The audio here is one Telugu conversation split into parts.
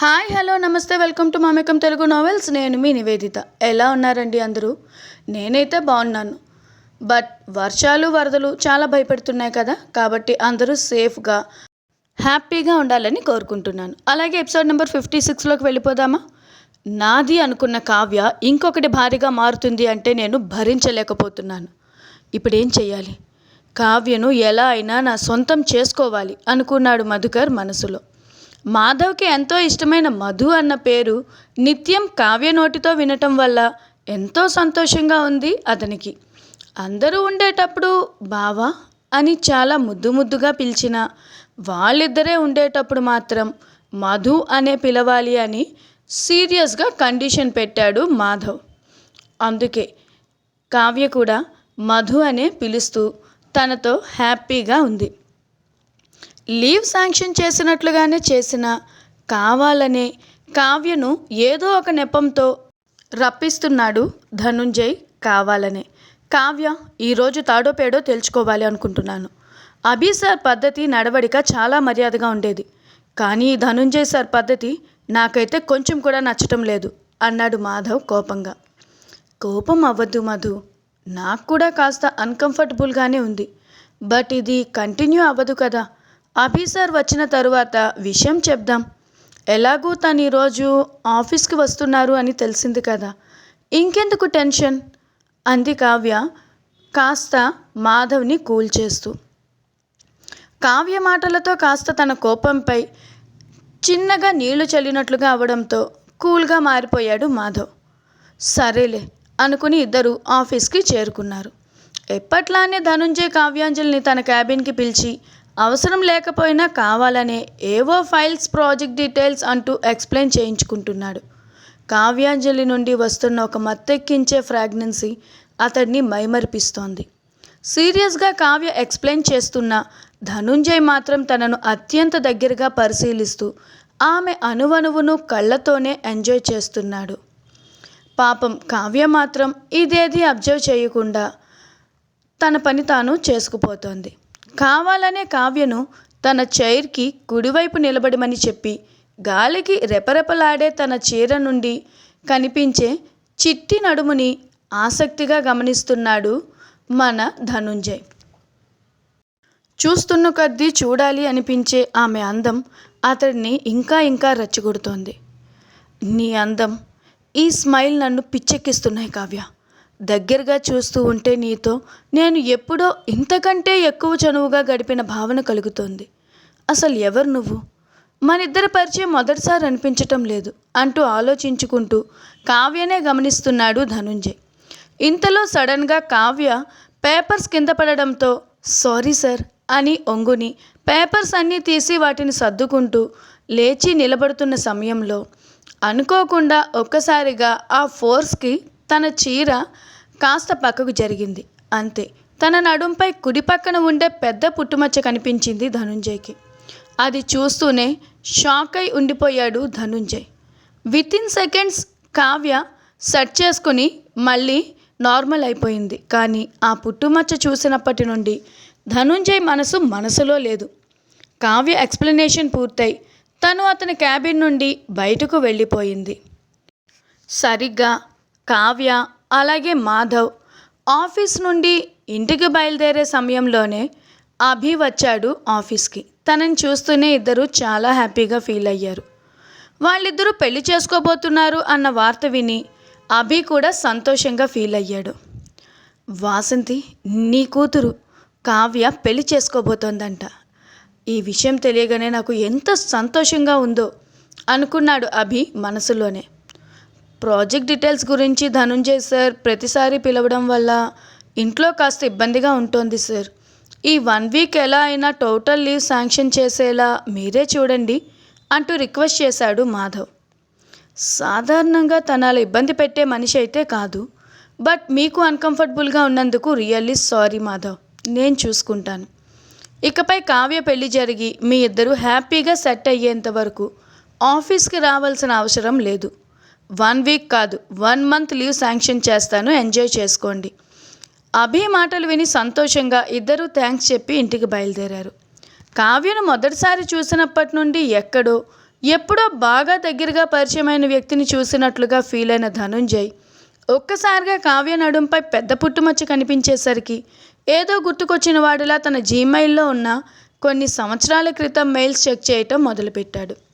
హాయ్ హలో నమస్తే welcome to Mamakam Telugu novels. నేను మీ నివేదిత. ఎలా ఉన్నారండి అందరూ? నేనైతే బాగున్నాను. బట్ వర్షాలు వరదలు చాలా భయపెడుతున్నాయి కదా కాబట్టి అందరూ సేఫ్గా హ్యాపీగా ఉండాలని కోరుకుంటున్నాను. అలాగే ఎపిసోడ్ నెంబర్ ఫిఫ్టీ సిక్స్లోకి వెళ్ళిపోదామా? నాది అనుకున్న కావ్య ఇంకొకటి భారీగా మారుతుంది అంటే నేను భరించలేకపోతున్నాను. ఇప్పుడు ఏం కావ్యను ఎలా అయినా నా సొంతం చేసుకోవాలి అనుకున్నాడు మధుకర్ మనసులో. మాధవ్కి ఎంతో ఇష్టమైన మధు అన్న పేరు నిత్యం కావ్య నోటితో వినటం వల్ల ఎంతో సంతోషంగా ఉంది అతనికి. అందరూ ఉండేటప్పుడు బావా అని చాలా ముద్దు ముద్దుగా పిలిచిన వాళ్ళిద్దరే ఉండేటప్పుడు మాత్రం మధు అనే పిలవాలి అని సీరియస్గా కండిషన్ పెట్టాడు మాధవ్. అందుకే కావ్య కూడా మధు అనే పిలుస్తూ తనతో హ్యాపీగా ఉంది. లీవ్ శాంక్షన్ చేసినట్లుగానే చేసిన కావాలనే కావ్యను ఏదో ఒక నెపంతో రప్పిస్తున్నాడు ధనుంజయ్ కావాలనే. కావ్య ఈరోజు తాడో పేడో తెలుసుకోవాలి అనుకుంటున్నాను. అభి సార్ పద్ధతి నడవడిక చాలా మర్యాదగా ఉండేది. కానీ ధనుంజయ్ సార్ పద్ధతి నాకైతే కొంచెం కూడా నచ్చటం లేదు అన్నాడు మాధవ్ కోపంగా. కోపం అవ్వద్దు మధు. నాకు కూడా కాస్త అన్కంఫర్టబుల్గానే ఉంది. బట్ ఇది కంటిన్యూ అవ్వదు కదా. ఆఫీసర్ వచ్చిన తరువాత విషయం చెప్దాం. ఎలాగూ తను ఈరోజు ఆఫీస్కి వస్తున్నారు అని తెలిసింది కదా. ఇంకెందుకు టెన్షన్? అంది కావ్య కాస్త మాధవ్ని కూల్ చేస్తూ. కావ్య మాటలతో కాస్త తన కోపంపై చిన్నగా నీళ్ళు చల్లినట్లుగా అవడంతో కూల్గా మారిపోయాడు మాధవ్. సరేలే అనుకుని ఇద్దరు ఆఫీస్కి చేరుకున్నారు. ఎప్పట్లానే ధనుంజయ్ కావ్యాంజలిని తన క్యాబిన్కి పిలిచి అవసరం లేకపోయినా కావాలనే ఏవో ఫైల్స్ ప్రాజెక్ట్ డీటెయిల్స్ అంటూ ఎక్స్ప్లెయిన్ చేయించుకుంటున్నాడు. కావ్యాంజలి నుండి వస్తున్న ఒక మత్తెక్కించే ఫ్రాగ్నెన్సీ అతడిని మైమరిపిస్తోంది. సీరియస్గా కావ్య ఎక్స్ప్లెయిన్ చేస్తున్న ధనుంజయ్ మాత్రం తనను అత్యంత దగ్గరగా పరిశీలిస్తూ ఆమె అణువణువును కళ్ళతోనే ఎంజాయ్ చేస్తున్నాడు. పాపం కావ్య మాత్రం ఇదేది అబ్జర్వ్ చేయకుండా తన పని తాను చేసుకుపోతోంది. కావాలనే కావ్యను తన చైర్కి కుడివైపు నిలబడమని చెప్పి గాలికి రెపరెపలాడే తన చీర నుండి కనిపించే చిట్టి నడుముని ఆసక్తిగా గమనిస్తున్నాడు మన ధనుంజయ్. చూస్తున్న కొద్దీ చూడాలి అనిపించే ఆమె అందం అతడిని ఇంకా ఇంకా రెచ్చగొడుతోంది. నీ అందం ఈ స్మైల్ నన్ను పిచ్చెక్కిస్తున్నాయి కావ్య. దగ్గరగా చూస్తూ ఉంటే నీతో నేను ఎప్పుడో ఇంతకంటే ఎక్కువ చనువుగా గడిపిన భావన కలుగుతోంది. అసలు ఎవరు నువ్వు? మనిద్దరి పరిచయం మొదటిసారి అనిపించటం లేదు అంటూ ఆలోచించుకుంటూ కావ్యనే గమనిస్తున్నాడు ధనుంజయ్. ఇంతలో సడన్గా కావ్య పేపర్స్ కింద పడడంతో సారీ సార్ అని ఒంగుని పేపర్స్ అన్నీ తీసి వాటిని సర్దుకుంటూ లేచి నిలబడుతున్న సమయంలో అనుకోకుండా ఒక్కసారిగా ఆ ఫోర్స్కి తన చీర కాస్త పక్కకు జరిగింది. అంతే. తన నడుంపై కుడి పక్కన ఉండే పెద్ద పుట్టుమచ్చ కనిపించింది ధనుంజయ్కి. అది చూస్తూనే షాక్ అయి ఉండిపోయాడు Dhanunjay. Within seconds Kavya set చేసుకుని మళ్ళీ నార్మల్ అయిపోయింది. కానీ ఆ పుట్టుమచ్చ చూసినప్పటి నుండి ధనుంజయ్ మనసు మనసులో లేదు. కావ్య ఎక్స్ప్లెనేషన్ పూర్తయి తను అతని క్యాబిన్ నుండి బయటకు వెళ్ళిపోయింది. సరిగ్గా కావ్య అలాగే మాధవ్ ఆఫీస్ నుండి ఇంటికి బయలుదేరే సమయంలోనే అభి వచ్చాడు ఆఫీస్కి. తనని చూస్తూనే ఇద్దరు చాలా హ్యాపీగా ఫీల్ అయ్యారు. వాళ్ళిద్దరూ పెళ్ళి చేసుకోబోతున్నారు అన్న వార్త విని అభి కూడా సంతోషంగా ఫీల్ అయ్యాడు. వాసంతి నీ కూతురు కావ్య పెళ్ళి చేసుకోబోతోందంట. ఈ విషయం తెలియగానే నాకు ఎంత సంతోషంగా ఉందో అనుకున్నాడు అభి మనసులోనే. ప్రాజెక్ట్ డీటెయిల్స్ గురించి ధనుంజయ్ సార్ ప్రతిసారి పిలవడం వల్ల ఇంట్లో కాస్త ఇబ్బందిగా ఉంటుంది సార్. ఈ వన్ వీక్ ఎలా అయినా టోటల్ లీవ్ శాంక్షన్ చేసేలా మీరే చూడండి అంటూ రిక్వెస్ట్ చేశాడు మాధవ్. సాధారణంగా తన ఇబ్బంది పెట్టే మనిషి అయితే కాదు. బట్ మీకు అన్కంఫర్టబుల్గా ఉన్నందుకు రియల్లీ సారీ మాధవ్. నేను చూసుకుంటాను. ఇకపై కావ్య పెళ్ళి జరిగి మీ ఇద్దరు హ్యాపీగా సెట్ అయ్యేంత వరకు ఆఫీస్కి రావాల్సిన అవసరం లేదు. వన్ వీక్ కాదు వన్ మంత్ లీవ్ శాంక్షన్ చేస్తాను ఎంజాయ్ చేసుకోండి. అభి మాటలు విని సంతోషంగా ఇద్దరూ థ్యాంక్స్ చెప్పి ఇంటికి బయలుదేరారు. కావ్యను మొదటిసారి చూసినప్పటి నుండి ఎక్కడో ఎప్పుడో బాగా దగ్గరగా పరిచయమైన వ్యక్తిని చూసినట్లుగా ఫీల్ అయిన ధనుంజయ్ ఒక్కసారిగా కావ్య నడుంపై పెద్ద పుట్టుమచ్చ కనిపించేసరికి ఏదో గుర్తుకొచ్చిన వాడిలా తన జీమెయిల్లో ఉన్న కొన్ని సంవత్సరాల క్రితం మెయిల్స్ చెక్ చేయటం మొదలుపెట్టాడు.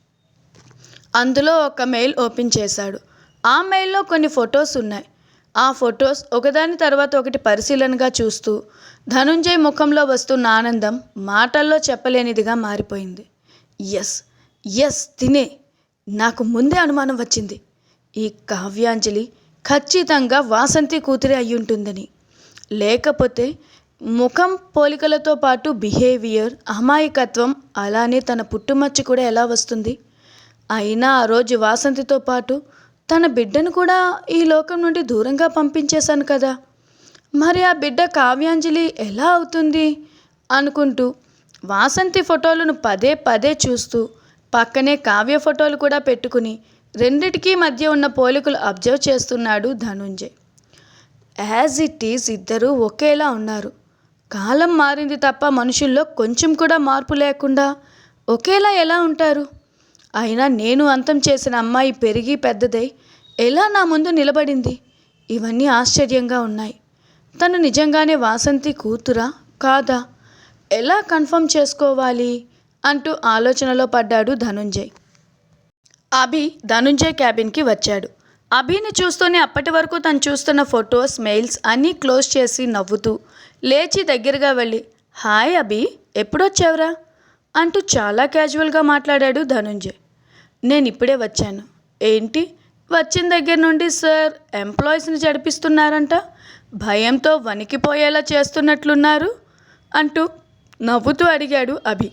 అందులో ఒక మెయిల్ ఓపెన్ చేశాడు. ఆ మెయిల్లో కొన్ని ఫొటోస్ ఉన్నాయి. ఆ ఫొటోస్ ఒకదాని తర్వాత ఒకటి పరిశీలనగా చూస్తూ ధనుంజయ్ ముఖంలో వస్తున్న ఆనందం మాటల్లో చెప్పలేనిదిగా మారిపోయింది. ఎస్ ఎస్ తినే. నాకు ముందే అనుమానం వచ్చింది. ఈ కావ్యాంజలి ఖచ్చితంగా వాసంతి కూతురి అయ్యుంటుందని. లేకపోతే ముఖం పోలికలతో పాటు బిహేవియర్ అమాయకత్వం అలానే తన పుట్టుమచ్చ కూడా ఎలా వస్తుంది? అయినా ఆ రోజు వాసంతితో పాటు తన బిడ్డను కూడా ఈ లోకం నుండి దూరంగా పంపించేశాను కదా. మరి ఆ బిడ్డ కావ్యాంజలి ఎలా అవుతుంది? అనుకుంటూ వాసంతి ఫోటోలను పదే పదే చూస్తూ పక్కనే కావ్య ఫోటోలు కూడా పెట్టుకుని రెండిటికీ మధ్య ఉన్న పోలికలు అబ్జర్వ్ చేస్తున్నాడు ధనుంజయ్. యాజ్ ఇట్ ఈజ్ ఇద్దరూ ఒకేలా ఉన్నారు. కాలం మారింది తప్ప మనుషుల్లో కొంచెం కూడా మార్పు లేకుండా ఒకేలా ఎలా ఉంటారు? అయినా నేను అంతం చేసిన అమ్మాయి పెరిగి పెద్దదై ఎలా నా ముందు నిలబడింది? ఇవన్నీ ఆశ్చర్యంగా ఉన్నాయి. తను నిజంగానే వాసంతి కూతురా? కాదా? ఎలా కన్ఫర్మ్ చేసుకోవాలి? అంటూ ఆలోచనలో పడ్డాడు ధనుంజయ్. అభి ధనుంజయ్ క్యాబిన్కి వచ్చాడు. అభిని చూస్తూనే అప్పటి వరకు తను చూస్తున్న ఫొటోస్ మెయిల్స్ అన్నీ క్లోజ్ చేసి నవ్వుతూ లేచి దగ్గరగా వెళ్ళి హాయ్ అభి ఎప్పుడొచ్చావురా? అంటూ చాలా క్యాజువల్గా మాట్లాడాడు ధనుంజయ్. నేను ఇప్పుడే వచ్చాను. ఏంటి? వచ్చిన దగ్గర నుండి సార్ ఎంప్లాయీస్ని జడిపిస్తున్నారంట. భయంతో వణికిపోయేలా చేస్తున్నట్లున్నారు అంటూ నవ్వుతూ అడిగాడు అభి.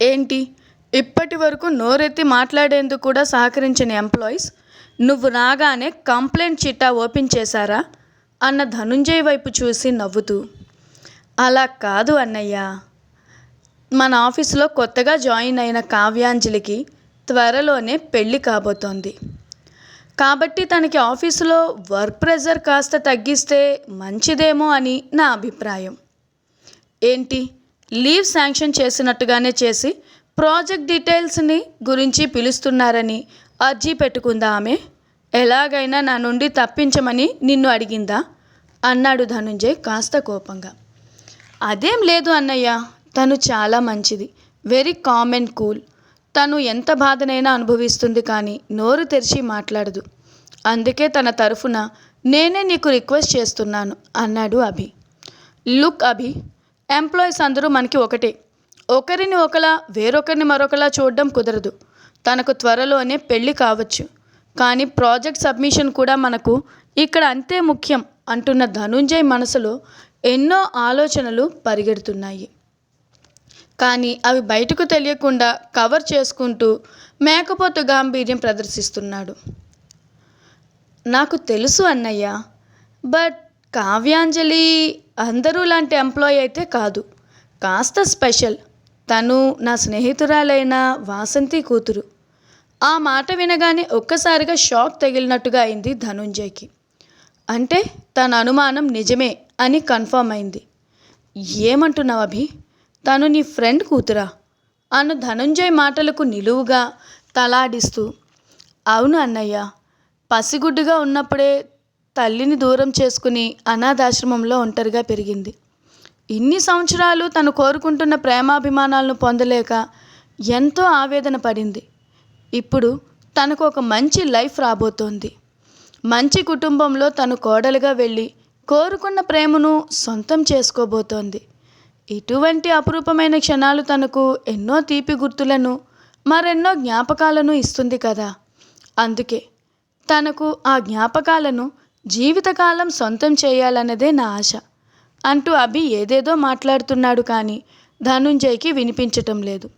ఏంటి? ఇప్పటి వరకు నోరెత్తి మాట్లాడేందుకు కూడా సహకరించిన ఎంప్లాయీస్ నువ్వు రాగానే కంప్లైంట్ చిట్టా ఓపెన్ చేశారా? అన్న ధనుంజయ్ వైపు చూసి నవ్వుతూ. అలా కాదు అన్నయ్య. మన ఆఫీసులో కొత్తగా జాయిన్ అయిన కావ్యాంజలికి త్వరలోనే పెళ్ళి కాబోతోంది. కాబట్టి తనకి ఆఫీసులో వర్క్ ప్రెజర్ కాస్త తగ్గిస్తే మంచిదేమో అని నా అభిప్రాయం. ఏంటి? లీవ్ శాంక్షన్ చేసినట్టుగానే చేసి ప్రాజెక్ట్ డీటెయిల్స్ని గురించి పిలుస్తున్నారని అర్జీ పెట్టుకుందా ఆమె? ఎలాగైనా నా నుండి తప్పించమని నిన్ను అడిగిందా? అన్నాడు ధనుంజయ్ కాస్త కోపంగా. అదేం లేదు అన్నయ్య తను చాలా మంచిది. Very calm and cool. తను ఎంత బాధనైనా అనుభవిస్తుంది కానీ నోరు తెరిచి మాట్లాడదు. అందుకే తన తరఫున నేనే నీకు రిక్వెస్ట్ చేస్తున్నాను అన్నాడు అభి. లుక్ అభి ఎంప్లాయీస్ అందరూ మనకి ఒకటే. ఒకరిని ఒకలా వేరొకరిని మరొకలా చూడడం కుదరదు. తనకు త్వరలోనే పెళ్ళి కావచ్చు. కానీ ప్రాజెక్ట్ సబ్మిషన్ కూడా మనకు ఇక్కడ అంతే ముఖ్యం అంటున్న ధనుంజయ్ మనసులో ఎన్నో ఆలోచనలు పరిగెడుతున్నాయి. కానీ అవి బయటకు తెలియకుండా కవర్ చేసుకుంటూ మేకపోతు గాంభీర్యం ప్రదర్శిస్తున్నాడు. నాకు తెలుసు అన్నయ్య బట్ కావ్యాంజలి అందరూ లాంటి ఎంప్లాయీ అయితే కాదు. కాస్త స్పెషల్. తను నా స్నేహితురాలైన వాసంతి కూతురు. ఆ మాట వినగానే ఒక్కసారిగా షాక్ తగిలినట్టుగా అయింది ధనుంజయ్కి. అంటే తన అనుమానం నిజమే అని కన్ఫర్మ్ అయింది. ఏమంటున్నావు అభి? తను నీ ఫ్రెండ్ కూతురా అను ధనుంజయ్ మాటలకు నిలువుగా తలాడిస్తూ అవును అన్నయ్య పసిగుడ్డుగా ఉన్నప్పుడే తల్లిని దూరం చేసుకుని అనాథాశ్రమంలో ఒంటరిగా పెరిగింది. ఇన్ని సంవత్సరాలు తను కోరుకుంటున్న ప్రేమాభిమానాలను పొందలేక ఎంతో ఆవేదన పడింది. ఇప్పుడు తనకు ఒక మంచి లైఫ్ రాబోతోంది. మంచి కుటుంబంలో తను కోడలుగా వెళ్ళి కోరుకున్న ప్రేమను సొంతం చేసుకోబోతోంది. ఇటువంటి అపురూపమైన క్షణాలు తనకు ఎన్నో తీపి గుర్తులను మరెన్నో జ్ఞాపకాలను ఇస్తుంది కదా. అందుకే తనకు ఆ జ్ఞాపకాలను జీవితకాలం సొంతం చేయాలన్నదే నా ఆశ. అంటూ అభి ఏదేదో మాట్లాడుతున్నాడు కానీ ధనుంజయ్కి వినిపించటం లేదు.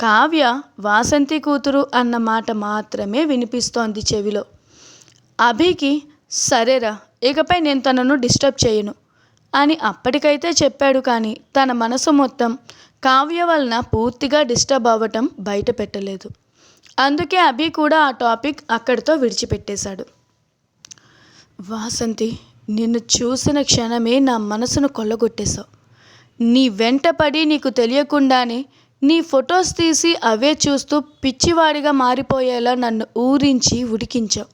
కావ్య వాసంతి కూతురు అన్న మాట మాత్రమే వినిపిస్తోంది చెవిలో. అభికి సరేరా ఇకపై నేను తనను డిస్టర్బ్ చేయను. అని అప్పటికైతే చెప్పాడు కానీ తన మనసు మొత్తం కావ్య వలన పూర్తిగా డిస్టర్బ్ అవ్వటం బయట పెట్టలేదు. అందుకే అభి కూడా ఆ టాపిక్ అక్కడితో విడిచిపెట్టేశాడు. వాసంతి నిన్ను చూసిన క్షణమే నా మనసును కొల్లగొట్టేశావు. నీ వెంట పడి నీకు తెలియకుండానే నీ ఫొటోస్ తీసి అవే చూస్తూ పిచ్చివాడిగా మారిపోయేలా నన్ను ఊరించి ఉడికించావు.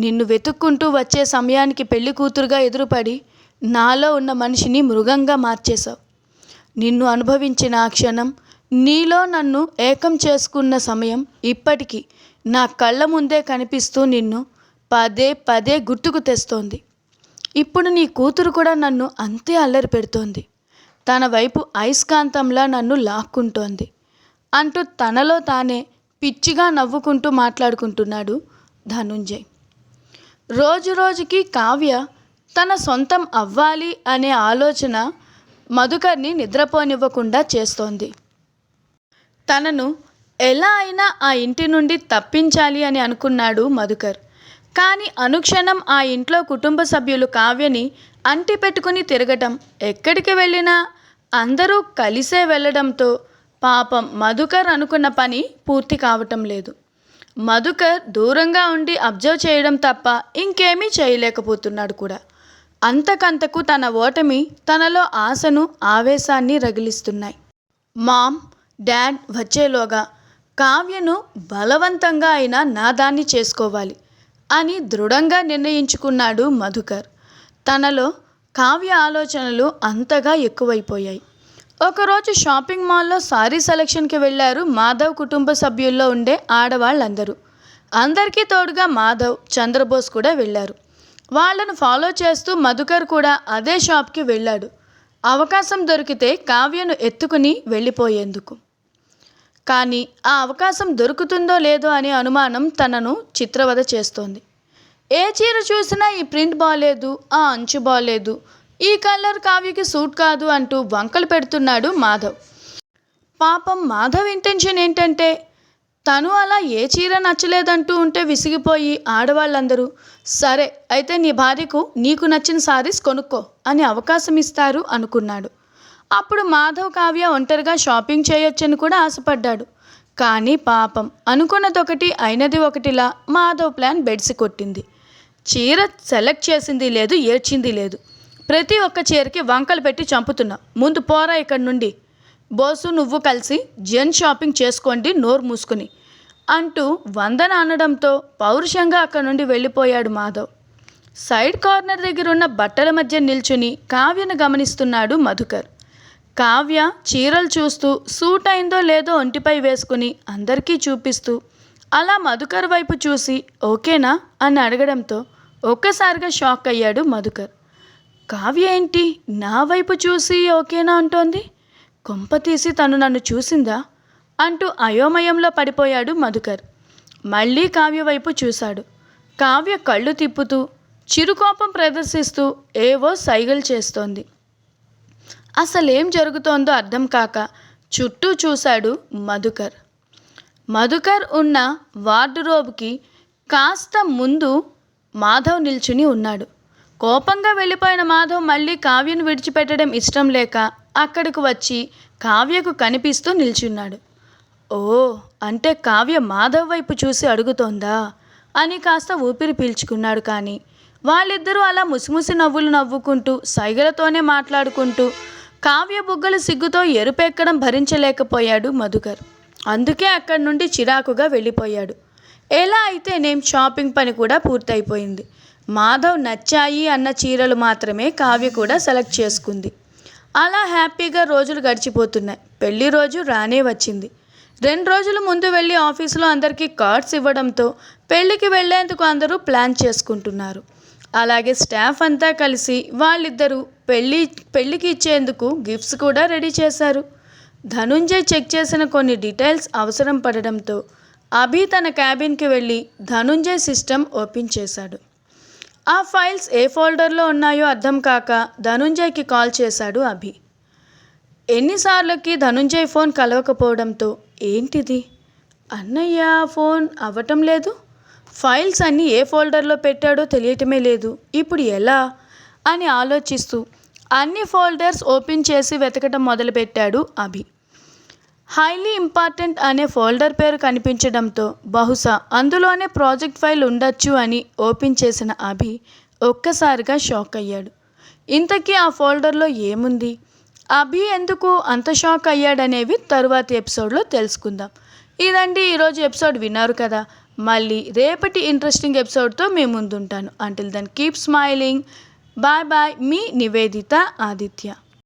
నిన్ను వెతుక్కుంటూ వచ్చే సమయానికి పెళ్ళి కూతురుగా ఎదురుపడి నాలో ఉన్న మనిషిని మృగంగా మార్చేశావు. నిన్ను అనుభవించిన ఆ క్షణం నీలో నన్ను ఏకం చేసుకున్న సమయం ఇప్పటికీ నా కళ్ళ ముందే కనిపిస్తూ నిన్ను పదే పదే గుర్తుకు తెస్తోంది. ఇప్పుడు నీ కూతురు కూడా నన్ను అంతే అల్లరి పెడుతోంది. తన వైపు అయస్కాంతంలా నన్ను లాక్కుంటోంది. అంటూ తనలో తానే పిచ్చిగా నవ్వుకుంటూ మాట్లాడుకుంటున్నాడు ధనుంజయ్. రోజు రోజుకి కావ్య తన సొంతం అవ్వాలి అనే ఆలోచన మధుకర్ని నిద్రపోనివ్వకుండా చేస్తోంది. తనను ఎలా అయినా ఆ ఇంటి నుండి తప్పించాలి అని అనుకున్నాడు మధుకర్. కానీ అనుక్షణం ఆ ఇంట్లో కుటుంబ సభ్యులు కావ్యని అంటి పెట్టుకుని తిరగటం ఎక్కడికి వెళ్ళినా అందరూ కలిసే వెళ్ళడంతో పాపం మధుకర్ అనుకున్న పని పూర్తి కావటం లేదు. మధుకర్ దూరంగా ఉండి అబ్జర్వ్ చేయడం తప్ప ఇంకేమీ చేయలేకపోతున్నాడు కూడా. అంతకంతకు తన ఓటమి తనలో ఆశను ఆవేశాన్ని రగిలిస్తున్నాయి. మామ్ డాడ్ వచ్చేలోగా కావ్యను బలవంతంగా అయినా నాదాన్ని చేసుకోవాలి అని దృఢంగా నిర్ణయించుకున్నాడు మధుకర్. తనలో కావ్య ఆలోచనలు అంతగా ఎక్కువైపోయాయి. ఒకరోజు షాపింగ్ మాల్లో సారీ సెలక్షన్కి వెళ్ళారు మాధవ్ కుటుంబ సభ్యుల్లో ఉండే ఆడవాళ్ళందరూ. అందరికీ తోడుగా మాధవ్ చంద్రబోస్ కూడా వెళ్ళారు. వాళ్ళను ఫాలో చేస్తూ మధుకర్ కూడా అదే షాప్కి వెళ్ళాడు. అవకాశం దొరికితే కావ్యను ఎత్తుకుని వెళ్ళిపోయేందుకు. కానీ ఆ అవకాశం దొరుకుతుందో లేదో అనే అనుమానం తనను చిత్రవద చేస్తోంది. ఏ చీర చూసినా ఈ ప్రింట్ బాగాలేదు ఆ అంచు బాగాలేదు ఈ కలర్ కావ్యకి సూట్ కాదు అంటూ వంకలు పెడుతున్నాడు మాధవ్. పాపం మాధవ్ ఇంటెన్షన్ ఏంటంటే తను అలా ఏ చీర నచ్చలేదంటూ ఉంటే విసిగిపోయి ఆడవాళ్ళందరూ సరే అయితే నీ భార్యకు నీకు నచ్చిన సారీస్ కొనుక్కో అని అవకాశం ఇస్తారు అనుకున్నాడు. అప్పుడు మాధవ్ కావ్య ఒంటరిగా షాపింగ్ చేయొచ్చని కూడా ఆశపడ్డాడు. కానీ పాపం అనుకున్నదొకటి అయినది ఒకటిలా మాధవ్ ప్లాన్ బెడ్సి కొట్టింది. చీర సెలెక్ట్ చేసింది లేదు ఏడ్చింది లేదు. ప్రతి ఒక్క చీరకి వంకలు పెట్టి చంపుతున్నా. ముందు పోరా ఇక్కడి నుండి బోసు నువ్వు కలిసి జెన్ షాపింగ్ చేసుకోండి నోరు మూసుకుని అంటూ వందన అనడంతో పౌరుషంగా అక్కడి నుండి వెళ్ళిపోయాడు మాధవ్. సైడ్ కార్నర్ దగ్గర ఉన్న బట్టల మధ్య నిల్చుని కావ్యను గమనిస్తున్నాడు మధుకర్. కావ్య చీరలు చూస్తూ సూట్ అయిందో లేదో ఒంటిపై వేసుకుని అందరికీ చూపిస్తూ అలా మధుకర్ వైపు చూసి ఓకేనా? అని అడగడంతో ఒక్కసారిగా షాక్ అయ్యాడు మధుకర్. కావ్య ఏంటి? నా వైపు చూసి ఓకేనా అంటోంది? కొంప తీసి తను నన్ను చూసిందా? అంటూ అయోమయంలో పడిపోయాడు మధుకర్. మళ్ళీ కావ్య వైపు చూశాడు. కావ్య కళ్ళు తిప్పుతూ చిరుకోపం ప్రదర్శిస్తూ ఏవో సైగలు చేస్తోంది. అసలేం జరుగుతోందో అర్థం కాక చుట్టూ చూశాడు మధుకర్. మధుకర్ ఉన్న వార్డురోబ్కి కాస్త ముందు మాధవ్ నిల్చుని ఉన్నాడు. కోపంగా వెళ్ళిపోయిన మాధవ్ మళ్ళీ కావ్యను విడిచిపెట్టడం ఇష్టం లేక అక్కడికి వచ్చి కావ్యకు కనిపిస్తూ నిల్చున్నాడు. ఓ అంటే కావ్య మాధవ్ వైపు చూసి అడుగుతోందా? అని కాస్త ఊపిరి పీల్చుకున్నాడు కానీ వాళ్ళిద్దరూ అలా ముసిముసి నవ్వులు నవ్వుకుంటూ సైగలతోనే మాట్లాడుకుంటూ కావ్య బుగ్గలు సిగ్గుతో ఎరుపెక్కడం భరించలేకపోయాడు మధుకర్. అందుకే అక్కడి నుండి చిరాకుగా వెళ్ళిపోయాడు. ఎలా అయితే నేను షాపింగ్ పని కూడా పూర్తయిపోయింది. మాధవ్ నచ్చాయి అన్న చీరలు మాత్రమే కావ్య కూడా సెలెక్ట్ చేసుకుంది. అలా హ్యాపీగా రోజులు గడిచిపోతున్నాయి. పెళ్ళి రోజు రానే వచ్చింది. రెండు రోజుల ముందు వెళ్ళి ఆఫీసులో అందరికీ కార్డ్స్ ఇవ్వడంతో పెళ్ళికి వెళ్ళేందుకు అందరూ ప్లాన్ చేసుకుంటున్నారు. అలాగే స్టాఫ్ అంతా కలిసి వాళ్ళిద్దరూ పెళ్ళి పెళ్ళికి ఇచ్చేందుకు గిఫ్ట్స్ కూడా రెడీ చేశారు. ధనుంజయ్ చెక్ చేసిన కొన్ని డీటెయిల్స్ అవసరం పడడంతో అభి తన క్యాబిన్కి వెళ్ళి ధనుంజయ్ సిస్టమ్ ఓపెన్ చేశాడు. ఆ ఫైల్స్ ఏ ఫోల్డర్లో ఉన్నాయో అర్థం కాక ధనుంజయ్కి కాల్ చేశాడు అభి. ఎన్నిసార్లకి ధనుంజయ్ ఫోన్ కలవకపోవడంతో ఏంటిది? అన్నయ్య ఫోన్ అవ్వటం లేదు? ఫైల్స్ అన్నీ ఏ ఫోల్డర్లో పెట్టాడో తెలియటమే లేదు. ఇప్పుడు ఎలా? అని ఆలోచిస్తూ అన్ని ఫోల్డర్స్ ఓపెన్ చేసి వెతకటం మొదలుపెట్టాడు అభి. హైలీ ఇంపార్టెంట్ అనే ఫోల్డర్ పేరు కనిపించడంతో బహుశా అందులోనే ప్రాజెక్ట్ ఫైల్ ఉండొచ్చు అని ఓపెన్ చేసిన అభి ఒక్కసారిగా షాక్ అయ్యాడు. ఇంతకీ ఆ ఫోల్డర్లో ఏముంది? అభి ఎందుకు అంత షాక్ అయ్యాడనేవి తరువాతి ఎపిసోడ్లో తెలుసుకుందాం. ఇదండి ఈరోజు ఎపిసోడ్ విన్నారు కదా. మళ్ళీ రేపటి ఇంట్రెస్టింగ్ ఎపిసోడ్తో మీ ముందుంటాను. Until then keep smiling bye bye మీ నివేదిత ఆదిత్య.